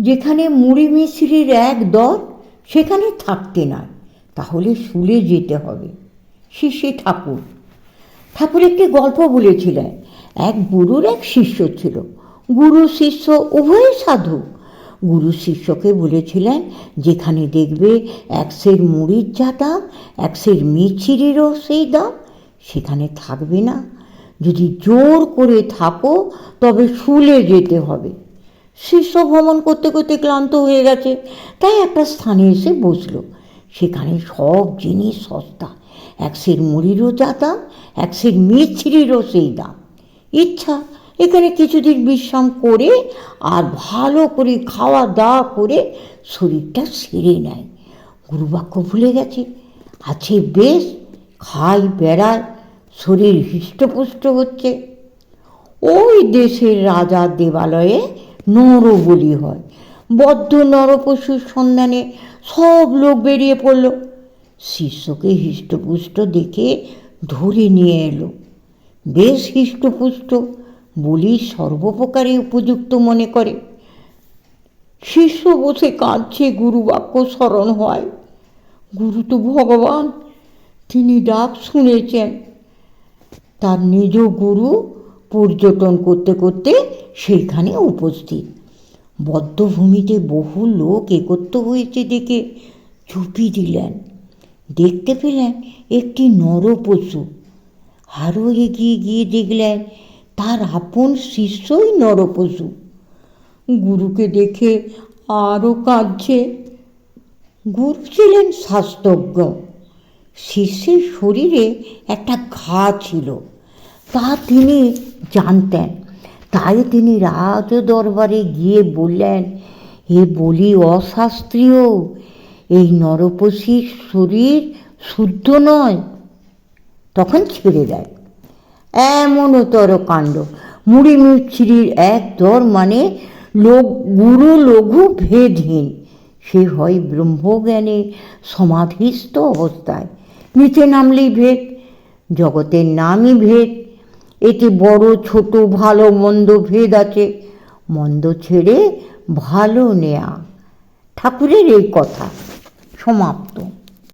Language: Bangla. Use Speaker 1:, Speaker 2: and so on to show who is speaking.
Speaker 1: যেখানে মুড়ি মিশ্রির এক দর, সেখানে থাকতে নাই। তাহলে শুলে যেতে হবে। শিষ্যে ঠাকুর ঠাকুর একটি গল্প বলেছিলেন। এক গুরুর এক শিষ্য ছিল। গুরু শিষ্য উভয় সাধু। গুরু শিষ্যকে বলেছিলেন, যেখানে দেখবে এক সের মুড়ির যা দাম এক সের মিছিরিরও সেই দাম সেখানে থাকবে না। যদি জোর করে থাকো, তবে শুলে যেতে হবে। শিষ্য ভ্রমণ করতে করতে ক্লান্ত হয়ে গেছে। তাই একটা স্থানে এসে বসল। সেখানে সব জিনিস সস্তা। এক সের মুড়িরও যা দাম এক সের মিছরিরও সেই দাম। ইচ্ছা, এখানে কিছুদিন বিশ্রাম করে আর ভালো করে খাওয়া দাওয়া করে শরীরটা সেরে নেয়। গুরুবাক্য ভুলে গেছে। আছে বেশ, খাই বেড়ায় শরীর হৃষ্টপুষ্ট হচ্ছে। ওই দেশের রাজার দেবালয়ে নরবলি হয়। বদ্ধ নরপশুর সন্ধানে সব লোক বেরিয়ে পড়ল। শিষ্যকে হৃষ্টপুষ্ট দেখে ধরে নিয়ে এলো। বেশ হৃষ্টপুষ্ট বলি সর্বপ্রকারে উপযুক্ত মনে করে। শিষ্য বসে কাঁদছে গুরু বাক্য স্মরণ হয়। গুরু তো ভগবান, তিনি ডাক শুনেছেন। তার নিজ গুরু পর্যটন করতে করতে সেইখানে উপস্থিত। বদ্ধভূমিতে বহু লোক একত্র হয়েছে দেখে চুপি দিলেন। দেখতে পেলেন একটি নর পশু আরও এগিয়ে গিয়ে দেখলেন তার আপন শিষ্যই নরপশু। গুরুকে দেখে আরও কাঁদছে। গুরু ছিলেন শাস্ত্রজ্ঞ শিষ্যের শরীরে একটা ঘা ছিল। তা তিনি জানতেন। তাই তিনি রাজ দরবারে গিয়ে বললেন এ বলি অশাস্ত্রীয়, এই নরপশীর শরীর শুদ্ধ নয় তখন ছেড়ে দেয়। এমনতর কাণ্ড। মুড়ি মিচ্ছিরির এক দর মানে লোক, গুরু লঘু ভেদহীন। সে হয় ব্রহ্মজ্ঞানে সমাধিস্থ অবস্থায়। নিচে নামলেই ভেদ, জগতের নামই ভেদ। এতে বড়, ছোট, ভালো, মন্দ ভেদ আছে। মন্দ ছেড়ে ভালো নেয়া। ঠাকুরের এই কথা সমাপ্ত।